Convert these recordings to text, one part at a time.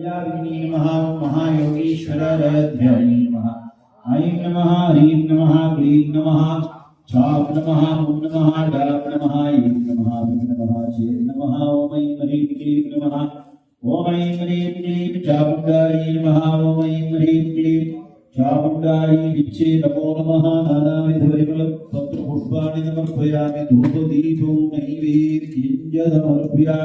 यादिनी नमः ऐं नमः ह्रीं नमः, क्लीं नमः, चाप नमः ॐ नमः, डाप नमः ऐं नमः ॐ नमः चेत् नमः ॐ ऐं ह्रीं क्लीं नमः ॐ ऐं ह्रीं क्लीं चामुण्डायै नमः ॐ ऐं ह्रीं क्लीं चामुण्डायै विच्चे नमो नमः नानाविधपरिमलपत्रपुष्पाणि समर्पयामि, धूपदीपं नैवेद्यं समर्पया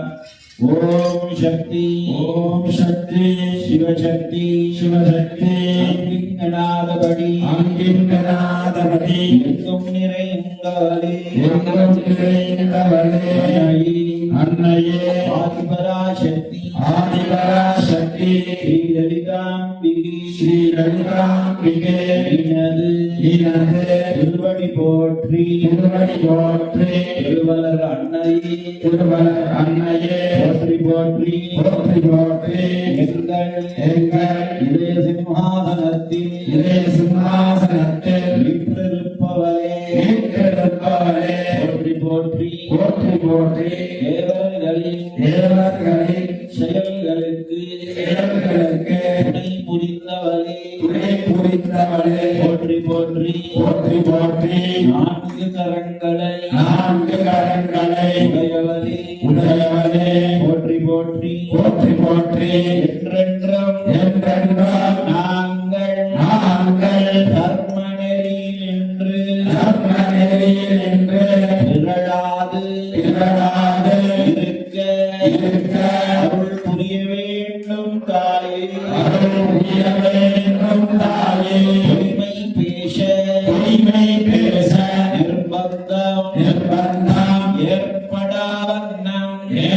ஓம் சக்தி. ஓம் சக்தி. சிவசக்தி. சிவசக்தி. அங்கிங்கடாதபடி. அங்கிங்கடாதபடி. எங்கும் நிறைந்தவளே எங்கும் நிறைந்தவளே அன்னையே. ஆதிபரா சக்தி ஆதிபரா சக்தி ஸ்ரீலலிதாம்பிகே. ஸ்ரீலலிதாம்பிகே. இனது இனது திருவடி போற்றி திருவடி போற்றி திருவலர் அன்னையே திருவலர் அன்னையே போற்றி போற்றி போற்றி போற்றி எங்கள் எங்கள் இதய சிம்மாசனத்தில் இதய சிம்மாசனத்தில் வீற்றிருப்பவளே வீற்றிருப்பவளே போற்றி போற்றி போற்றி போற்றி நான்கு கரங்களை உடையவளே போற்றி போற்றி. போற்றி போற்றி. Amen.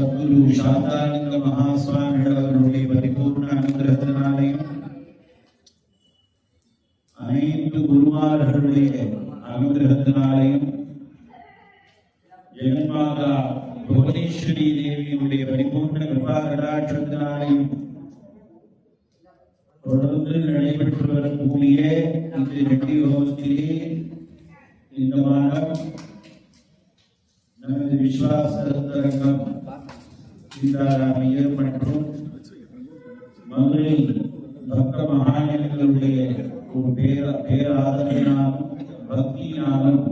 സദ്ഗുരു ശാന്താനന്ദ മഹാസ്വാമികളവരുടെ പരിപൂർണ അനുഗ്രഹത്തിനാലയും അനേക ഗുരുമാരുടെ അനുഗ്രഹത്തിനാലയും ജഗന്മാത ഭുവനേശ്വരി ദേവിയുടെ പരിപൂർണ കൃപാകടാക്ഷത്തിനാലയും தொடர்ந்து நடைபெற்று வரக்கூடிய இந்த ரெட்டி யோகத்திலே இந்த மாதம் நமது விஸ்வாச ரத்தரங்கம் தரங்கம் சீதாராமையர் மற்றும் மதுரை பக்த மகான்களுடைய ஒரு பேர பேராதரவினாலும் பக்தியினாலும்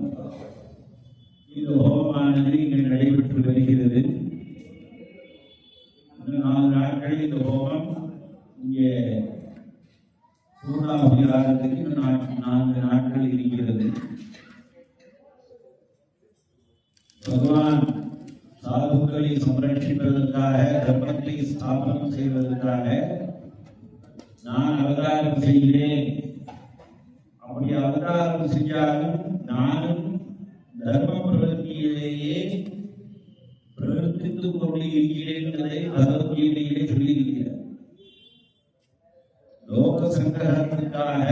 இந்த ஹோமமானது ஸ்தாபனம் செய்வதற்காக நான் அவதாரம் செய்கிறேன் அப்படி அவதாரம் செஞ்சாலும் நானும் தர்ம பிரவர்த்தியிலேயே பிரவர்த்தித்துக் கொண்டு இருக்கிறேன் என்பதை பகவத்கீதையிலே சொல்லியிருக்கிறார் லோக சங்கிரகத்துக்காக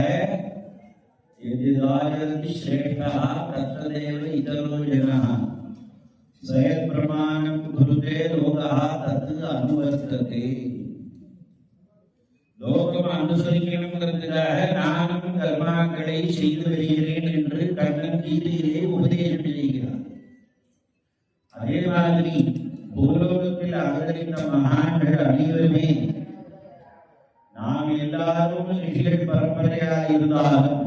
எதிராயி ஸ்ரேஷ்டா தத்ததேவ இதரோ ஜனா சயத் பிரமாணம் குருதே லோக அனுவர்த்ததே லோகம் அனுசரிக்கணுங்கிறதுக்காக நானும் கர்மாக்களை செய்து வருகிறேன் என்று கண்ணன் கீதையிலே உபதேசம் செய்கிறார் அதே மாதிரி பூலோகத்தில் அவதரித்த மகான்கள் அனைவருமே நாம் எல்லாரும் ரிஷிகள் பரம்பரையா இருந்தாலும்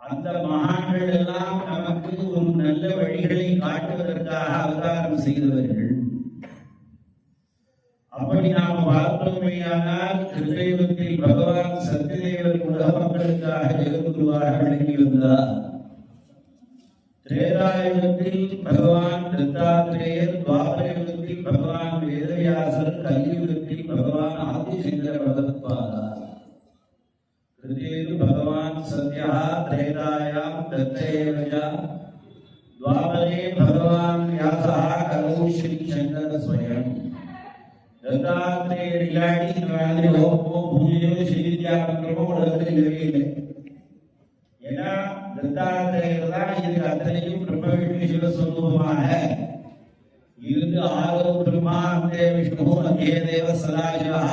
அந்த மகான்கள் எல்லாம் நமக்கு ஒரு நல்ல வழிகளை காட்டுவதற்காக அவதாரம் செய்தவர்கள் அப்படி நாம் பார்த்தோமேயானால் கிருதயுகத்தில் பகவான் சத்தியதேவர் உலக மக்களுக்காக ஜெகத்குருவாக விளங்கி வந்தார் திரேதாயுகத்தில் பகவான் தத்தாத்திரேயர் துவாபர யுகத்தில் பகவான் வேதவியாசர் கலியுகத்தில் பகவான் ஆதிசங்கர பகவத்பாதா कृतेतु भगवान् सद्यः त्रेतायां दत्तैवजा द्वापरे भगवान् व्यासः कलौ श्रीशङ्कर स्वयं दत्तात्रेय இல்லாட்டி இந்த மாதிரி ஓப்போ பூஜையோ ஸ்ரீவித்யா மந்திரமோ உலகத்தில் இல்லவே இல்லை ஏன்னா தத்தாத்திரேயர் தான் இது அத்தனையும் பிரம்ம விஷ்ணு சிவஸ்வரூபமாக இருந்து ஆதோ பிரம்மா அந்தே விஷ்ணு அந்தே தேவ சதாசிவா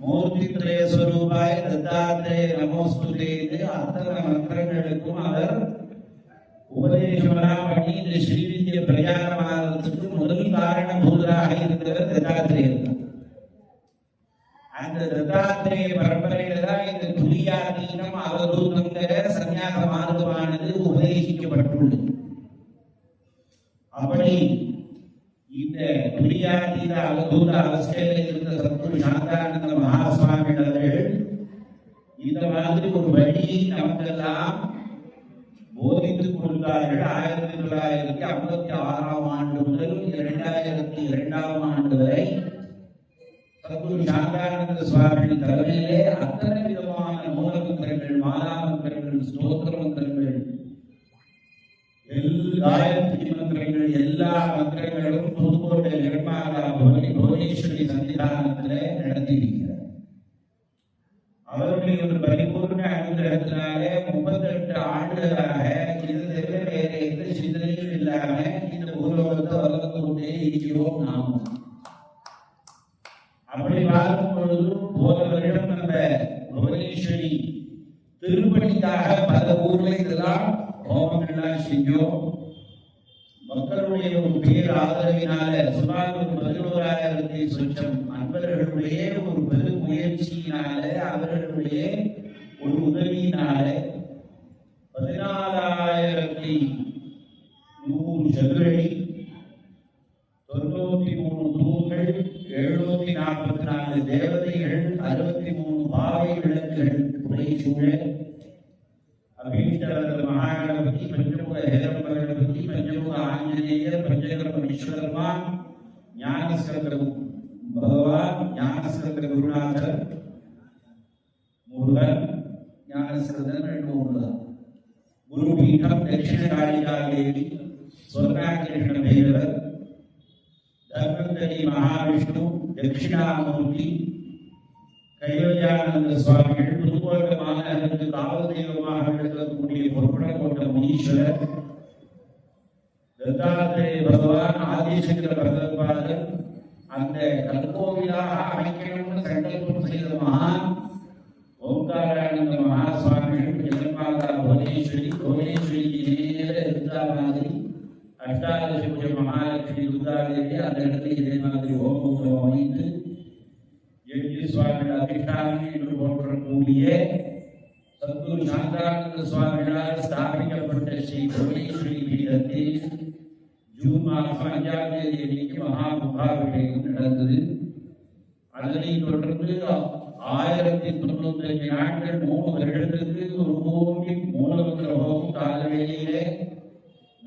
மூர்த்தித்ரய ஸ்வரூபாய தத்தாத்திரேய நமோஸ்துதே என்று அத்தனை மந்திரங்களுக்கும் அவர் உபதேசமெல்லாம் பண்ணி இந்த ஸ்ரீவித்ய பிரச்சாரமாகிறதுக்கு முதல் காரணபூதராக இருந்தவர் தத்தாத்திரேயர் தான் அந்த தத்தாத்திரேய பரம்பரையில தான் இந்த துரியாதீனம் அவதூதங்கிற சந்நியாச மார்க்கமானது உபதேசிக்கப்பட்டுள்ளது. அப்படி இந்த துரியாதீத அவதூத அவஸ்தையில இருந்த சத்குரு சாந்தானந்த மகாசுவாமி அவர்கள் இந்த மாதிரி ஒரு வழியை நமக்கெல்லாம் கொடுத்தார்கள் ஆயிரத்தி தொள்ளாயிரத்தி ஐம்பத்தி ஆறாம் ஆண்டு முதல் இரண்டாயிரத்தி இரண்டாம் ஆண்டு வரை சத்குரு சாந்தானந்த சுவாமி தலைமையிலே அத்தனை விதமான மூல மந்திரங்கள் மாலா மந்திரங்கள் ஸ்தோத்திர மந்திரங்கள் எல்லா காயத்ரி மந்திரங்கள் எல்லா மந்திரங்களும் புதுக்கோட்டை நிர்மாலா பவனி புவனேஸ்வரி சன்னிதானத்திலே நடத்தியிருக்கிறார். அவருடைய ஒரு பரிபூர்ண அனுகிரகத்தினாலே முப்பத்தி எட்டு ஆண்டுகளாக பூலோகத்தை வளர்ந்து கொண்டே இருக்கிறோம் நாம். அப்படி பார்க்கும் பொழுது போன வருடம் நம்ம புவனேஸ்வரி திருப்பணிக்காக பல ஊர்ல இதெல்லாம் ஹோமங்கள்லாம் செஞ்சோம். மக்களுடைய ஒரு பேர் ஆதரவினால சுமார் ஒரு பதினோராயிரத்தி சொச்சம் அன்பர்களுடைய ஒரு பெரு முயற்சியினால அவர்களுடைய ஒரு உதவியினால பதினாலாயிரத்தி நூறு சதுரடி நாற்பத்தி நாலு தேவதைகள் அறுபத்தி மூணு பாவை விளக்குகள் புடைசூழ அபீஷ்டரத மகாகணபதி பஞ்சமுக ஹேரம்ப கணபதி பஞ்சமுக ஆஞ்சநேயர் பஞ்சகர்ம விஸ்வகர்மா ஞானஸ்கந்த பகவான் ஞானஸ்கந்த குருநாதர் முருகன் ஞானஸ்கந்தன் ரெண்டு ஒன்றுதான் குருபீடம் தட்சிண காளிகா தேவி ஸ்வர்ணாகிருஷ்ண பைரவர் தர்மந்தரி மகாவிஷ்ணு தட்சிணாமூர்த்தி கைவல்யானந்த சுவாமிகள் புதுக்கோட்டை மாநகருக்கு காவல் தெய்வமாக இருக்கக்கூடிய பொறுப்படம் கொண்ட முனீஸ்வரர் தத்தாத்திரேய பகவான் ஆதிசங்கர பகவத்பாதர் அந்த கல்கோவிலாக அமைக்கணும்னு சங்கல்பம் செய்த மகான் ஓங்காரானந்த மகா சுவாமிகள் ஜெகன்மாதா புவனேஸ்வரி புவனேஸ்வரிக்கு அஷ்டாதசி பூஜை மகாலட்சுமி துர்காதேவி அந்த இடத்துல இதே மாதிரி ஹோமம் அமைத்து எட்டு சுவாமிகள் அதிஷ்டாமி என்று போன்றக்கூடிய சத்குரு சாந்தானந்த சுவாமிகளால் ஸ்தாபிக்கப்பட்ட ஸ்ரீ புவனேஸ்வரி பீடத்தில் ஜூன் மாதம் அஞ்சாம் தேதி அன்னைக்கு மகா கும்பாபிஷேகம் நடந்தது அதனை தொடர்ந்து ஆயிரத்தி தொண்ணூத்தி அஞ்சு நாட்கள் மூணு வருடத்துக்கு ஒரு கோடி மூலமந்திர ஹோமம் காலவேளையிலே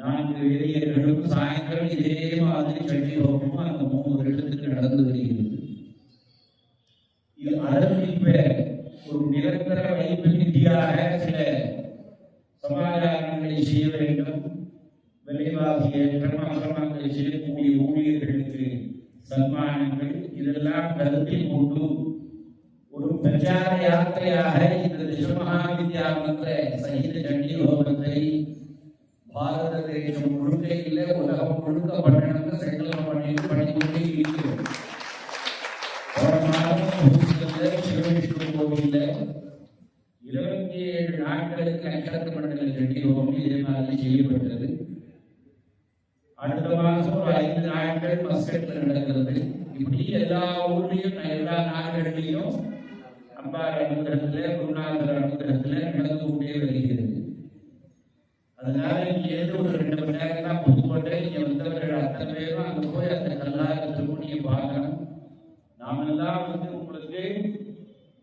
நான்கு வேதியர்களும் சாயந்தரம் இதே மாதிரி சண்டி ஹோமமும் அந்த மூணு வருடத்துக்கு நடந்து வருகிறது இது அதற்கு இப்ப ஒரு நிரந்தர வைப்பு நிதியாக சில சமாச்சாரங்களை செய்ய வேண்டும் விலைவாசி ஏற்றம் அக்கிரமங்களை செய்யக்கூடிய ஊழியர்களுக்கு சன்மானங்கள் இதெல்லாம் கருத்தில் கொண்டு ஒரு பிரச்சார யாத்திரையாக இந்த திசமகாவித்யா மந்திர சகித சண்டி ஹோமத்தை பாரத தேசம் முழுக்க இல்லை உலகம் முழுக்க பட்டணங்கள் சங்கல்பம் பண்ணி பண்ணிக்கொண்டே இருக்கிறோம். இருபத்தி ஏழு நாட்களுக்கு நட்சத்திர மண்டலம் கட்டியோகம் இதே செய்யப்பட்டது. அடுத்த மாதம் ஒரு ஐந்து நாட்கள் மஸ்கட்ல நடக்கிறது. இப்படி எல்லா ஊர்லயும் எல்லா நாடுகளிலையும் அம்பார் அனுகிரகத்துல குருநாதர் அனுகிரகத்துல நடந்து கொண்டே வருகிறது. அதனால இங்க இருந்து ஒரு ரெண்டு மணி நேரம் தான் புதுக்கோட்டை இங்க வந்தவர்கள் அத்தனை பேரும் அங்க போய் அந்த கல்லாக திருமணியை பார்க்கணும். நாமெல்லாம் வந்து உங்களுக்கு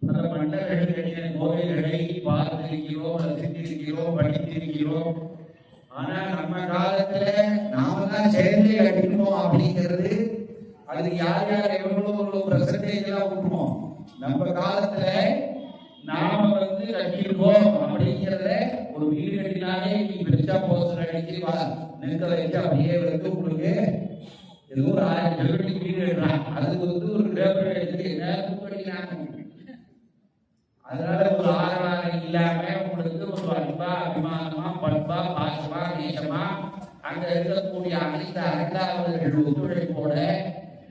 பல மன்னர்கள் கோவில்களை பார்த்திருக்கிறோம் ரசித்திருக்கிறோம் படித்திருக்கிறோம். ஆனா நம்ம காலத்துல நாம தான் சேர்ந்தே அடிக்கணும் அப்படிங்கிறது அது யார் யார் எவ்வளவு ஒரு பிரசன்டேஜ் எல்லாம் விட்டுருவோம் நம்ம காலத்துல நாம வந்து கட்டியிருக்கோம் அப்படிங்கிறத ஒரு வீடு கட்டினாலே நீ பெருசா போஸ்டர் அடிச்சு வா. நிற்க வச்சு அப்படியே வந்து உங்களுக்கு ஏதோ ஒரு ஆயிரம் கிலோமீட்டர் வீடு கட்டுறான் அதுக்கு வந்து ஒரு பேப்பர் எடுத்து எல்லாருக்கும் கட்டினாங்க அதனால ஒரு ஆரவாரம் இல்லாம உங்களுக்கு ஒரு அன்பா அபிமானமா பண்பா பாசமா நேசமா அங்க இருக்கக்கூடிய அனைத்து அரங்காவலர்கள் ஒத்துழைப்போட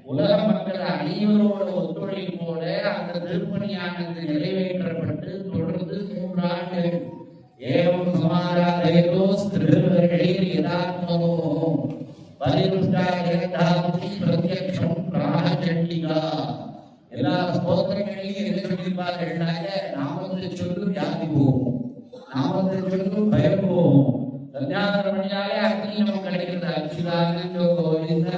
உலக மக்கள் அனைவரோட ஒத்துழைப்போட அந்த திருப்பணியானது நிறைவேற்றப்பட்டு தொடர்ந்து மூன்று ஆண்டு एवं समाराधयतो स्त्रीर्यदात्मनो പരിവൃഷ്ടാകേതാമതി പ്രത്യക്ഷം പ്രാണചണ്ഡിക എല്ലാ സ്തോത്രങ്ങളിലും എന്ത് ചൊല്ലിപ്പാൽ കഴിഞ്ഞാൽ നാമത്തിൽ ചൊല്ലു ജാതി പോകും. നാമത്തിൽ ചൊല്ലു ഭയം പോകും. സന്യാസമണിയായ അഗ്നി നമുക്ക് കഴിക്കുന്ന അച്യുതാനന്ദോ ഗോവിന്ദ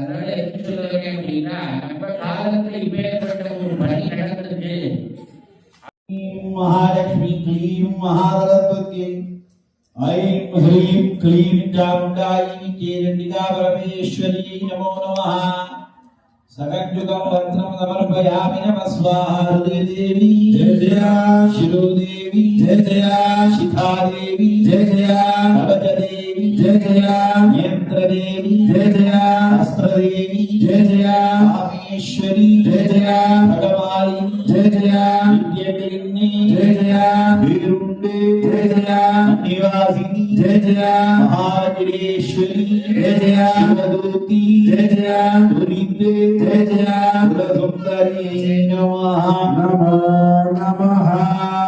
அதனால என்ன சொல்ல வரேன் அப்படின்னா நம்ம காலத்துல இப்பேற்பட்ட ஒரு பணி நடந்தது மகாலட்சுமி கிளீம் மகாகணபதி ஐம் ஹ்ரீம் கிளீம் சாமுண்டாயினி கேரண்டிகா பரமேஸ்வரியை நமோ நமஹ. சகஜுகம் ரத்னம் சமர்ப்பயாமி நமஸ்வாஹ. தேவி. ஜெயா சிரோ தேவி ஜெயா சிதா தேவி ஜெயா நவஜ தேவி ஜெயா யந்திர தேவி ஜெயா పరమేశ్వరి. జయ జయ భగవాయి జయ జయ. విద్యగిరిని జయ జయ. వీరుండే. జయ జయ. నివాసిని జయ జయ. మహాగిరీశ్వరి జయ జయ. శివదూతి. జయ జయ. దురిందే జయ జయ. కులసుందరి. నమ నమ నమ.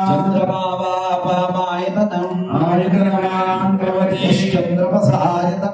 చంద్రమావా పామాయ తదం ఆయుధ నమాం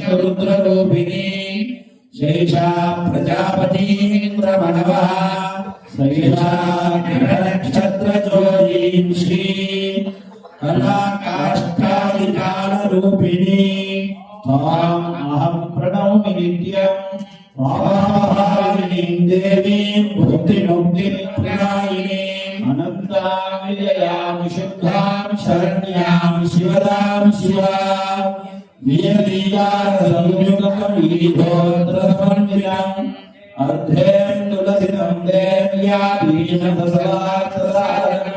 శేషారుద్రూపిణీ శేషా ప్రజాపతి రమణవ శేషాక్షత్రజోయీంశ్రీ కళాకాష్టాదికాళరూపిణీ త్వాం అహం ప్రణౌమి నిత్యం प्रजापतीन्द्रमणवः सैषा नक्षत्रज्योतींषी कलाकाष्ठादिकालरूपिणी त्वाम् अहं प्रणौमि नित्यम् स्वाहारिणीं देवीं भुक्तिमुक्तिप्रदायिनीम् अनन्तां विजयां शुद्धां शरण्यां शिवदां शिवा वीरवीरासंयुगमवीधोत्रसमन्वितम् अर्धें तुलसितं देव्या बीजसदार्थसाधनम्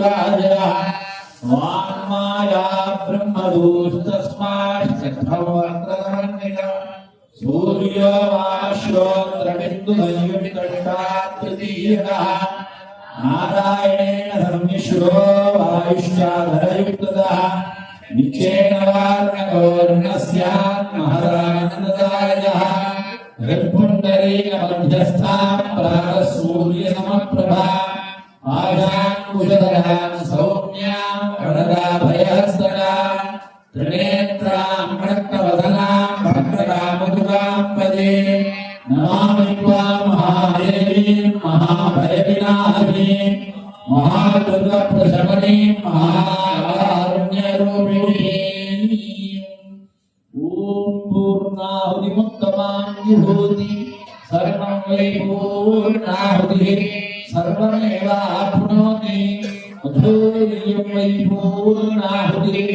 దురాజనః వాన్మాయా బ్రహ్మదూస్తస్మాత్ శక్తం వర్తనందితం సూర్యో వాశ్రోత్రమిందు తృతీయః నారాయణేన సంమిశ్రో ప్రాగ సూర్య సమప్రభా ఆజాన్ आशाङ्कुशधरां सौम्यां वरदाभयहस्तकां त्रिनेत्रां रक्तवदनां भक्तकामधुकां पदे नमामि त्वां महादेवीं महा महागौरी महादुर्गप्रशमनी महाकारुण्यरूपिणी ॐ पूर्णाहुतिमुत्तमां विभूति सर्वं वै पूर्णाहुतिः सर्वमेवाप्नोति मधुर्यं वै पूर्णाहुतिः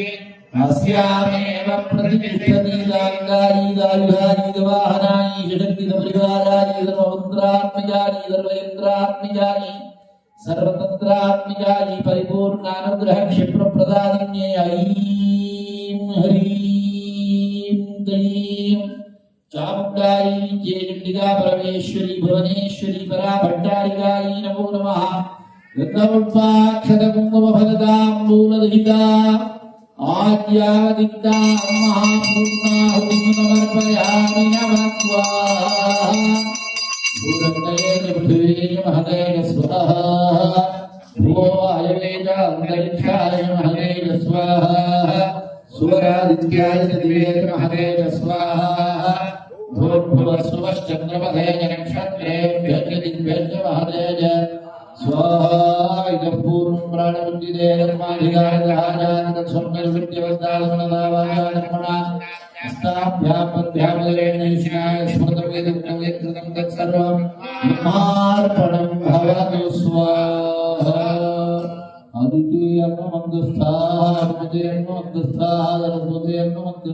अस्यामेव प्रतिष्ठति गाङ्गारी गायुधारी वाहनानि षडर्पित परिवारानि सर्वमन्त्रात्मजानि सर्वेन्द्रात्मजानि सर्वतन्त्रात्मजानि परिपूर्णानुग्रह क्षिप्रप्रदादिन्ये ऐं ह्रीं क्लीं చాముండాయిగా పరమేశ్వరి భువనేశ్వరి పరా భట్టారిగాయి నమో. నమ రత్నముఖాక్షతకుంకుమఫలదాంబూలదహితా ఆద్యాదిగ్దా మహాపూర్ణాహుతిం సమర్పయామి నమః భూరంగయేన పృథివేన మహదేన స్వాహా. భువో వాయవేన అంతరిక్షాయ మహదేన स्वाहा भूर्भुवस्वश्चन्द्रमधेन नक्षत्रेभ्यः च दिग्भ्यश्च महदेन स्वाहा इदं पूर्वं प्राणवृत्तिदे धर्माधिकारजहाजानद स्वर्गविद्यवस्तालमनदावाजानर्मणा हस्ताभ्यां पद्भ्यामदरेण ईशाय स्मृतवेदं यत्कृतं तत्सर्वं ब्रह्मार्पणं भवतु स्वाहा अदिति अन्नमन्तस्थाः अनुमति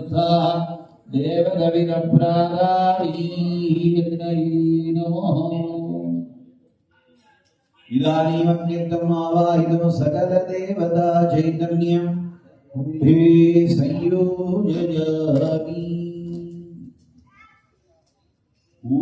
ఇదానీమన్యమావాహితం సకల దేవతా చైతన్యం కుంభే సంయోజయామి ఓ